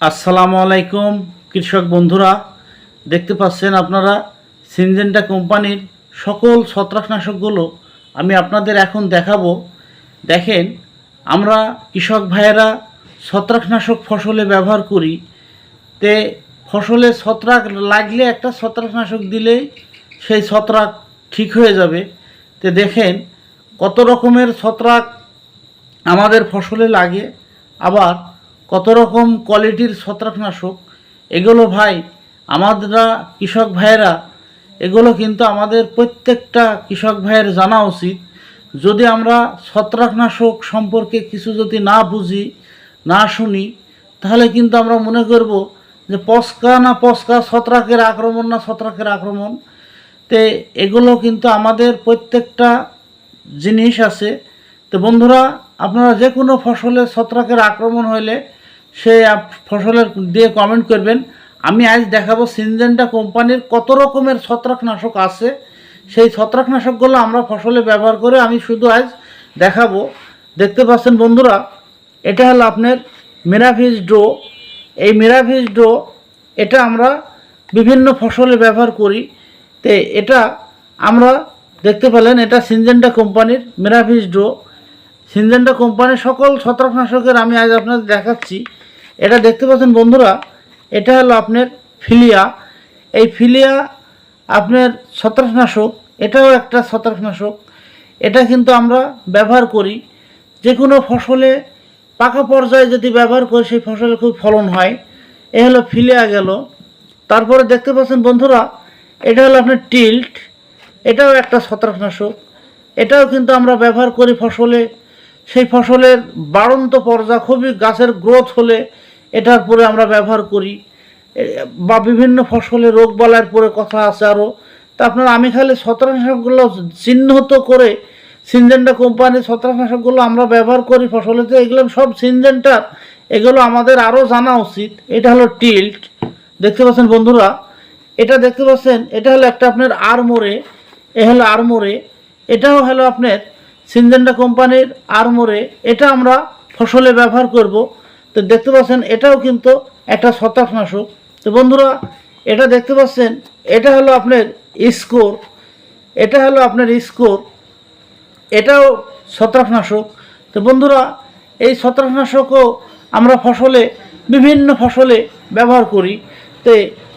আসসালামু আলাইকুম, কৃষক বন্ধুরা। দেখতে পাচ্ছেন আপনারা, সিনজেন্টা কোম্পানির সকল ছত্রাকনাশকগুলো আমি আপনাদের এখন দেখাবো। দেখেন, আমরা কৃষক ভাইয়েরা ছত্রাকনাশক ফসলে ব্যবহার করি। তে ফসলে ছত্রাক লাগলে একটা ছত্রাকনাশক দিলেই সেই ছত্রাক ঠিক হয়ে যাবে। তে দেখেন, কত রকমের ছত্রাক আমাদের ফসলে লাগে। আবার কত রকম কোয়ালিটির ছত্রাকনাশক, এগুলো ভাই আমাদেরা কৃষক ভাইয়েরা, এগুলো কিন্তু আমাদের প্রত্যেকটা কৃষক ভাইয়ের জানা উচিত। যদি আমরা ছত্রাকনাশক সম্পর্কে কিছু যদি না বুঝি, না শুনি, তাহলে কিন্তু আমরা মনে করব যে পস্কা না পস্কা ছত্রাকের আক্রমণ না ছত্রাকের আক্রমণ। তে এগুলো কিন্তু আমাদের প্রত্যেকটা জিনিস আছে। তো বন্ধুরা, আপনারা যে কোনো ফসলে ছত্রাকের আক্রমণ হলে সে ফসলের দিয়ে কমেন্ট করবেন। আমি আজ দেখাবো সিনজেন্টা কোম্পানির কত রকমের ছত্রাকনাশক আছে। সেই ছত্রাকনাশকগুলো আমরা ফসলে ব্যবহার করে আমি শুধু আজ দেখাবো। দেখতে পাচ্ছেন বন্ধুরা, এটা হলো আপনার মেরাভিজ ডো। এই মেরাভিজ ডো, এটা আমরা বিভিন্ন ফসলে ব্যবহার করি। তে এটা আমরা দেখতে পেলেন, এটা সিনজেন্টা কোম্পানির মেরাভিজ ডো। সিনজেন্টা কোম্পানির সকল ছত্রাকনাশকের আমি আজ আপনাদের দেখাচ্ছি। এটা দেখতে পাচ্ছেন বন্ধুরা, এটা হলো আপনার ফিলিয়া। এই ফিলিয়া আপনার ছত্রাকনাশক, এটাও একটা ছত্রাকনাশক। এটা কিন্তু আমরা ব্যবহার করি। যে কোনো ফসলে পাকা পর্যায়ে যদি ব্যবহার করি, সেই ফসলে খুব ফলন হয়। এ হলো ফিলিয়া গেল। তারপরে দেখতে পাচ্ছেন বন্ধুরা, এটা হলো আপনার টিল্ট। এটাও একটা ছত্রাকনাশক। এটাও কিন্তু আমরা ব্যবহার করি ফসলে। সেই ফসলের বাড়ন্ত পর্যা খুবই গাছের গ্রোথ হলে এটার পরে আমরা ব্যবহার করি। বা বিভিন্ন ফসলে রোগ বালার পরে কথা আছে আরও তা আপনার, আমি খালি ছত্রাকনাশকগুলো চিহ্নিত করে সিনজেন্টা কোম্পানির ছত্রাকনাশকগুলো আমরা ব্যবহার করি ফসলেতে, এগুলো সব সিনজেন্টার। এগুলো আমাদের আরও জানা উচিত। এটা হলো টিল্ট। দেখতে পাচ্ছেন বন্ধুরা, এটা দেখতে পাচ্ছেন, এটা হলো একটা আপনার আরমোরে, এ হলো আরমোরে, এটাও হলো আপনার সিনজেন্টা কোম্পানির আরমোরে। এটা আমরা ফসলে ব্যবহার করব। তো দেখতে পাচ্ছেন, এটাও কিন্তু একটা ছত্রাকনাশক। তো বন্ধুরা, এটা দেখতে পাচ্ছেন, এটা হলো আপনার স্কোর, এটা হলো আপনার স্কোর, এটাও ছত্রাকনাশক। তো বন্ধুরা, এই ছত্রাকনাশকও আমরা ফসলে, বিভিন্ন ফসলে ব্যবহার করি। তো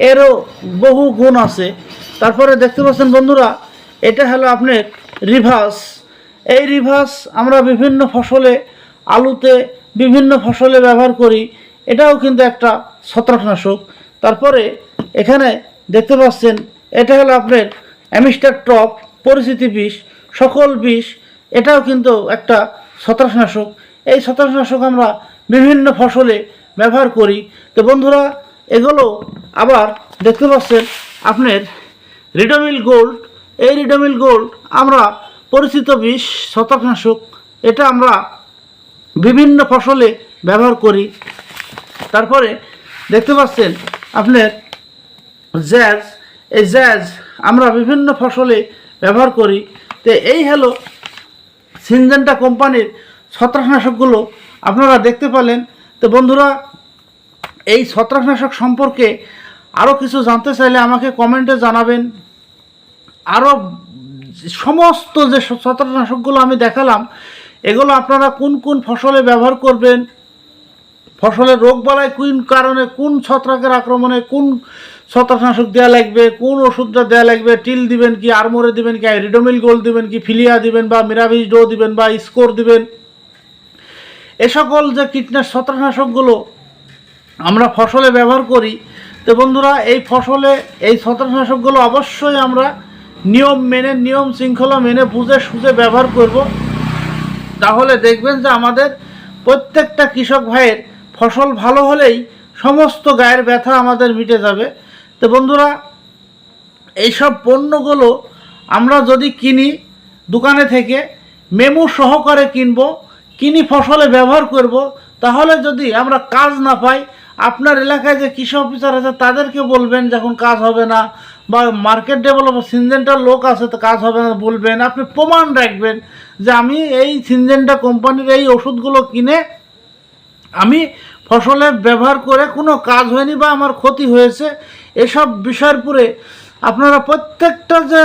এরও বহু গুণ আছে। তারপরে দেখতে পাচ্ছেন বন্ধুরা, এটা হলো আপনার রিভার্স এই রিভার্স আমরা বিভিন্ন ফসলে আলুতে বিভিন্ন ফসলে ব্যবহার করি, এটাও কিন্তু একটা ছত্রাকনাশক। তারপরে এখানে দেখতে পাচ্ছেন, এটা হলো আপনার অ্যামিস্টার টপ, পরিচিতি বিষ, সকল বিষ, এটাও কিন্তু একটা ছত্রাকনাশক। এই ছত্রাকনাশক আমরা বিভিন্ন ফসলে ব্যবহার করি। তো বন্ধুরা, এগুলো আবার দেখতে পাচ্ছেন, আপনার রিডোমিল গোল্ড, এই রিডোমিল গোল্ড আমরা পরিচিত বিষ, ছত্রাকনাশক, এটা আমরা বিভিন্ন ফসলে ব্যবহার করি। তারপরে দেখতে পাচ্ছেন আপনার জ্যাজ। এই জ্যাজ আমরা বিভিন্ন ফসলে ব্যবহার করি। তো এই হলো সিনজেন্টা কোম্পানির ছত্রাকনাশকগুলো। আপনারা দেখতে পেলেন। তো বন্ধুরা, এই ছত্রাকনাশক সম্পর্কে আরও কিছু জানতে চাইলে আমাকে কমেন্টে জানাবেন। আরও সমস্ত যে ছত্রাকনাশকগুলো আমি দেখালাম এগুলো আপনারা কোন কোন ফসলে ব্যবহার করবেন? ফসলের রোগ বালায় কোন কারণে, কোন ছত্রাকের আক্রমণে, কোন ছত্রাকনাশক দেওয়া লাগবে, কোন ওষুধটা দেওয়া লাগবে, টিল দিবেন কি, আরমোরে দিবেন কি, রিডোমিল গোল্ড দিবেন কি, ফিলিয়া দিবেন বা মিরাভিজ ডো দিবেন বা স্কোর দিবেন। এ সকল যে কীটনাশক ছত্রাকনাশকগুলো আমরা ফসলে ব্যবহার করি, তো বন্ধুরা, এই ফসলে, এই ছত্রাকনাশকগুলো অবশ্যই আমরা নিয়ম মেনে, নিয়ম শৃঙ্খলা মেনে বুঝে সুঝে ব্যবহার করব। তাহলে দেখবেন যে আমাদের প্রত্যেকটা কৃষক ভাইয়ের ফসল ভালো হলেই সমস্ত গায়ের ব্যথা আমাদের মিটে যাবে। তো বন্ধুরা, এইসব পণ্যগুলো আমরা যদি কিনি দোকানে থেকে, মেমু সহকারে কিনবো, কিনি ফসলে ব্যবহার করব, তাহলে যদি আমরা কাজ না পাই, আপনার এলাকায় যে কৃষি অফিসার আছে তাদেরকে বলবেন যখন কাজ হবে না বা মার্কেট ডেভেলপার সিনজেন্টার লোক আছে, তো কাজ হবে না, বলবেন। আপনি প্রমাণ রাখবেন যে আমি এই সিনজেন্টা কোম্পানির এই ওষুধগুলো কিনে আমি ফসলের ব্যবহার করে কোনো কাজ হয়নি বা আমার ক্ষতি হয়েছে। এসব বিষয়ের পরে আপনারা প্রত্যেকটা যে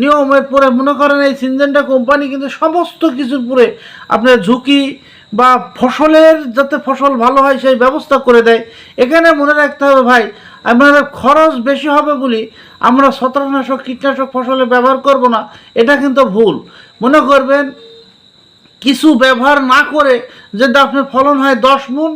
নিয়মের পরে মনে করেন এই সিনজেন্টা কোম্পানি কিন্তু সমস্ত কিছুর পরে আপনার ঝুঁকি বা ফসলের যাতে ফসল ভালো হয় সেই ব্যবস্থা করে দেয়। এখানে মনে রাখতে হবে ভাই আপনাদের খরচ বেশি হবে বলি আমরা ছত্রাকনাশক, কীটনাশক ফসলে ব্যবহার করব না, এটা কিন্তু ভুল। মনে করবেন, কিছু ব্যবহার না করে যদি আপনার ফলন হয় দশ মুন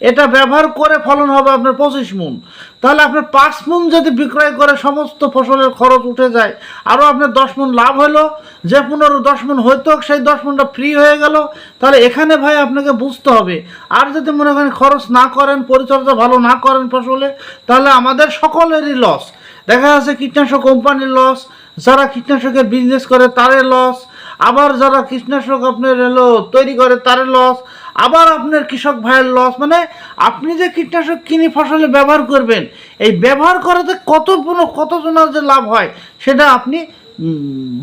এটা ব্যবহার করে ফলন হবে আপনার পঁচিশ মুন। তাহলে আপনার পাঁচ মুন যদি বিক্রয় করে সমস্ত ফসলের খরচ উঠে যায় আরও আপনার দশ মুন লাভ হলো, যে পনেরো দশ মুন হয়তো সেই দশ মুনটা ফ্রি হয়ে গেল। তাহলে এখানে ভাই আপনাকে বুঝতে হবে, আর যদি মনে করেন খরচ না করেন, পরিচর্যা ভালো না করেন ফসলে, তাহলে আমাদের সকলেরই লস দেখা যাচ্ছে কীটনাশক কোম্পানির লস যারা কীটনাশকের বিজনেস করে তাদের লস আবার যারা কীটনাশক আপনার এলো তৈরি করে তার লস আবার আপনার কৃষক ভাইয়ের লস মানে আপনি যে কীটনাশক কিনে ফসলে ব্যবহার করবেন, এই ব্যবহার করাতে কত কতজনের যে লাভ হয়, সেটা আপনি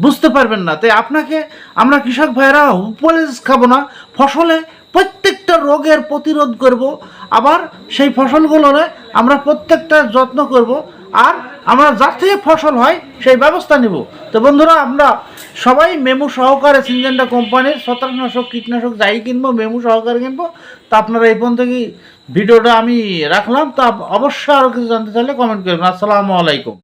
বুঝতে পারবেন না। তাই আপনাকে, আমরা কৃষক ভাইয়েরা উপদেশ খাব না, ফসলে প্রত্যেকটা রোগের প্রতিরোধ করব, আবার সেই ফসলগুলোরে আমরা প্রত্যেকটা যত্ন করব, আর আমরা যার থেকে ফসল হয়, সেই ব্যবস্থা নিব। তো বন্ধুরা, আমরা সবাই মেমু সহকারে সিনজেন্ডা কোম্পানির ছত্রাকনাশক, কীটনাশক যাই কিনবো, মেমু সহকারে কিনবো, তা আপনারা এই পর্যন্ত কি ভিডিওটা আমি রাখলাম, তা অবশ্যই আরও কিছু জানতে চাইলে কমেন্ট করবেন আসসালামু আলাইকুম।